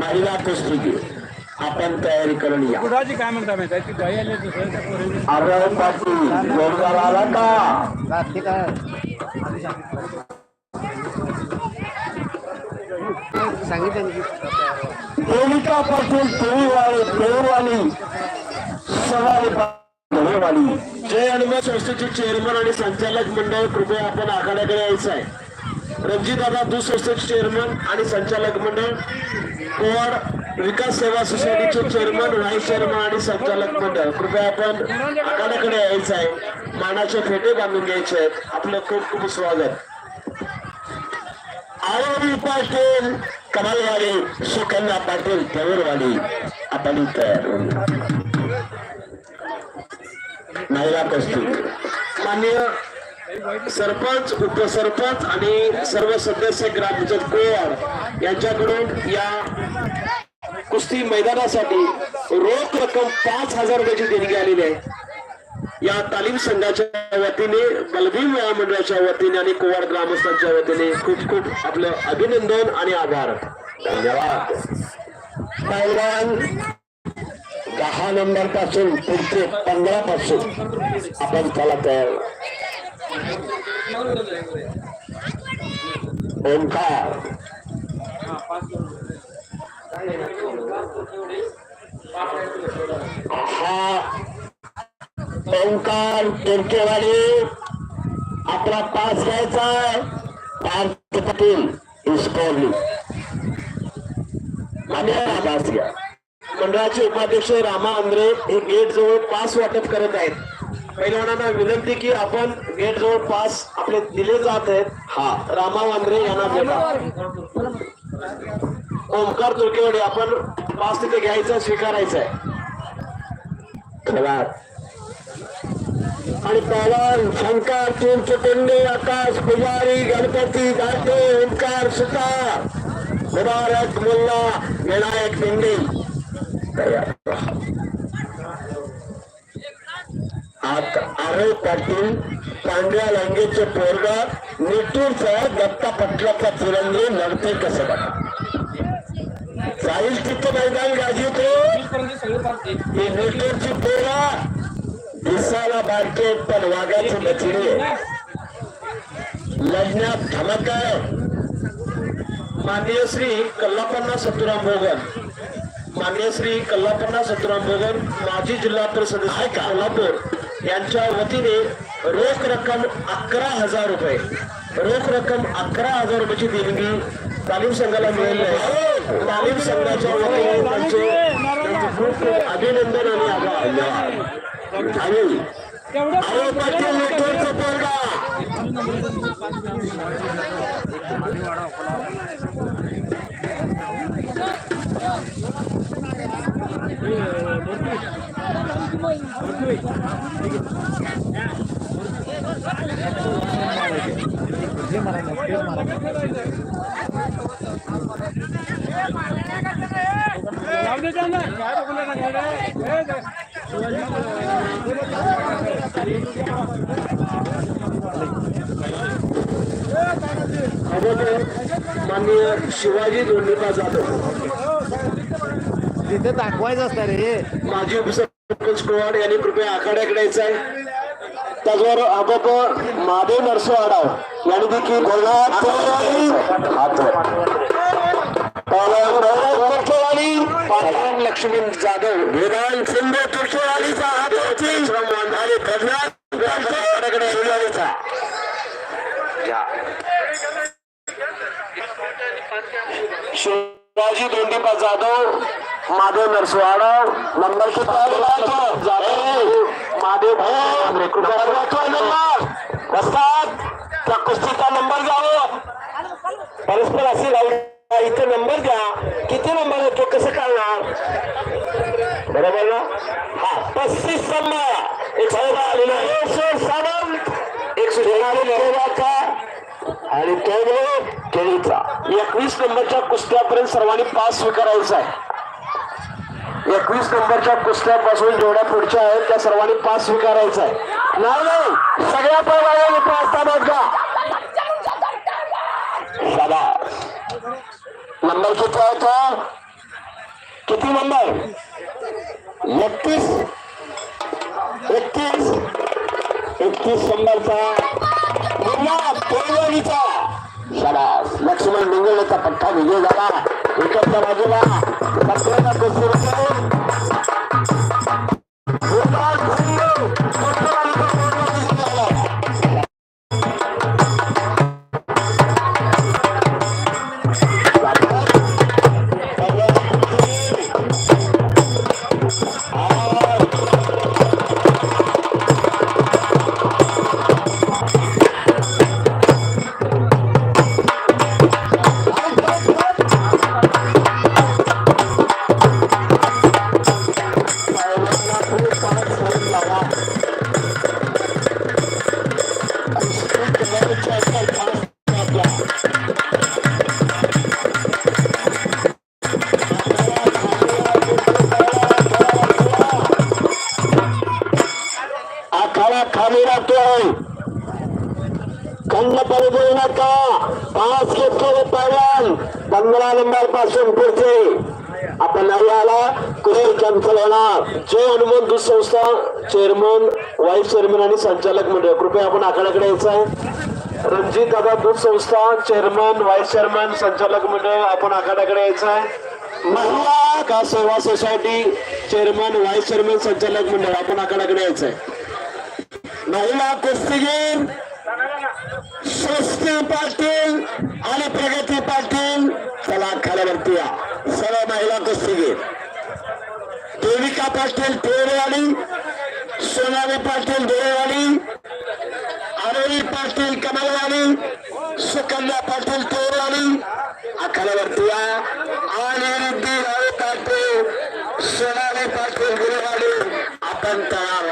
महिला कुस्तीगीर. आपण तयारी करून या. कुणाची काय म्हणता माहिती आहे? ती गाई आली दुसऱ्या पाटील जोरदार आला का? देविका पाटील पेरूवाली पेरूवाली सवारी धनेवाली जय हनुमान संस्थेचे चेअरमन आणि संचालक मंडळ कृपया आपण आखाड्याकडे यायचं आहे. रणजितदादा दूध संस्थेचे चेअरमन आणि संचालक मंडळ कोवाड विकास सेवा सोसायटीचे चेअरमन व्हाईस चेअरमन आणि संचालक मंडळ. कृपया आपण आखाड्याकडे यायचं आहे. मानाचे फेटे बांधून घ्यायचे आहेत. आपलं खूप खूप स्वागत. आरोबी पाटील कमालवाडी सुकन्या पाटील पेवरवाडी आपण तयार महिला कुस्ती. माननीय सरपंच उपसरपंच आणि सर्व सदस्य ग्रामपंचायत कोवाड यांच्याकडून या कुस्ती मैदानासाठी रोख रक्कम पाच हजार रुपयाची देणगी आलेली आहे. या तालीम संघाच्या वतीने बलभीम महामंडळाच्या वतीने आणि कोवाड ग्रामस्थांच्या वतीने खूप खूप आपलं अभिनंदन आणि आभार. धन्यवाद. पैलवान दहा नंबरपासून पुढचे पंधरा पासून आपण त्याला तयार ओंकार हा ओंकार टेमकेवाडी आपला पास घ्यायचा आहे. पार्थ पाटील इस्कोरली आणि हा पास घ्या. मंडळाचे उपाध्यक्ष रामा आंद्रे हे गेट जवळ पास वाटप करत आहेत. पहिलवानांना विनंती की आपण गेट जवळ पास आपले दिले जात आहेत. हा. रामा वांद्रे यांना देता. ओंकार तुर्केवाडी आपण पास तिथे घ्यायचा स्वीकारायचा आहे धन्यवाद आणि पवन शंकर चिंचकुंडी आकाश पुजारी गणपती दाटे ओंकार सुतार मुबारक मुल्ला विनायक पिंडी आरोप पाटील पांढऱ्या लंगेचे पोरग निटूरचा दत्ता पटलाचा तिरंगी लढते कसं बघा? जाईल तिथं मैदान पाच ही निटूरची पोरा दिसायला बारके पण वाघाची बचडी लढण्यात धमक आहे. माननीय श्री कल्लापन्ना सतुराम भोगन. माननीय श्री कल्लापन्ना सतुराम भोगन माजी जिल्हा परिषद आहे का कोल्हापूर. यांच्या वतीने रोख रक्कम अकरा हजार रुपये. रोख रक्कम अकरा हजार रुपयाची देणगी तालीम संघाला मिळाली आहे. तालीम संघाच्या वतीने त्यांचे खूप खूप अभिनंदन आणि आभार. धन्यवाद आणि अरे पाटील नेटवर्कचा पोरगा माननीय शिवाजी दोंडीबा जाधव? तिथे दाखवायचं असतं रे. माजी ऑफिसर कुवाड यांनी कृपया आखाड्याकडे यायचं आहे. त्याचबरोबर आपोप महादेव नरसो आडाव यांनी देखील पालवान लक्ष्मी जाधव वेदांत सिंध तुळशीवालीचा आणि दरम्यान आखाड्याकडे शिवाजी दोंडीपा जाधव माधव नरसवाडा नंबर महादेव नंबर वस्तात त्या कुस्तीचा नंबर जावं परस्पर असे लावून इथे नंबर द्या. किती नंबर येतो कसं कळणार? बरोबर ना? हा पस्तीस नंबर. एक चौदा आलेला सावंत. आणि तो केळीचा. एकवीस नंबरच्या कुस्त्यापर्यंत सर्वांनी पास स्वीकारायचा आहे. एकवीस नंबरच्या कुस्त्यापासून जेवढ्या पुढच्या आहेत त्या सर्वांनी पास स्वीकारायचा आहे. नाही नाही सगळ्या पैलवानांनी पास ताब्यात का नंबर किती आहे तो किती नंबर? एकतीस. एकतीस. एकतीस नंबरचा. मुलगा लक्ष्मण मिंगळचा पट्टा विजय झाला. इकडच्या बाजूला. Barcelona con su खंड पडू देऊ नका पाच घेतलेले पैलवान पंधरा नंबरपासून पुढचे. आपण नाही आला कुठे कॅन्सल होणार. जय हनुमान दूध संस्था चेअरमन वाईस चेअरमन आणि संचालक मंडळ. कृपया आपण आखाड्याकडे यायचं आहे. रणजित दादा दूध संस्था चेअरमन वाईस चेअरमन संचालक मंडळ आपण आखाड्याकडे यायचं आहे. महिला का सेवा सोसायटी चेअरमन व्हाईस चेअरमन संचालक मंडळ आपण आखाड्याकडे यायचं आहे. महिला कुस्तीगीर स्वस्ती पाटील आणि प्रगती पाटील चला खाल्यावरती या. सर्व महिला कुस्तीगीर. देविका पाटील पेरेवाडी सोनाली पाटील देवाडी आरोही पाटील कमलवाडी सुकन्या पाटील तेरवाडी आखाड्यावरती या आणि रिद्धी रावे पाटील सोनाली पाटील गुरुवाडी आपण तयार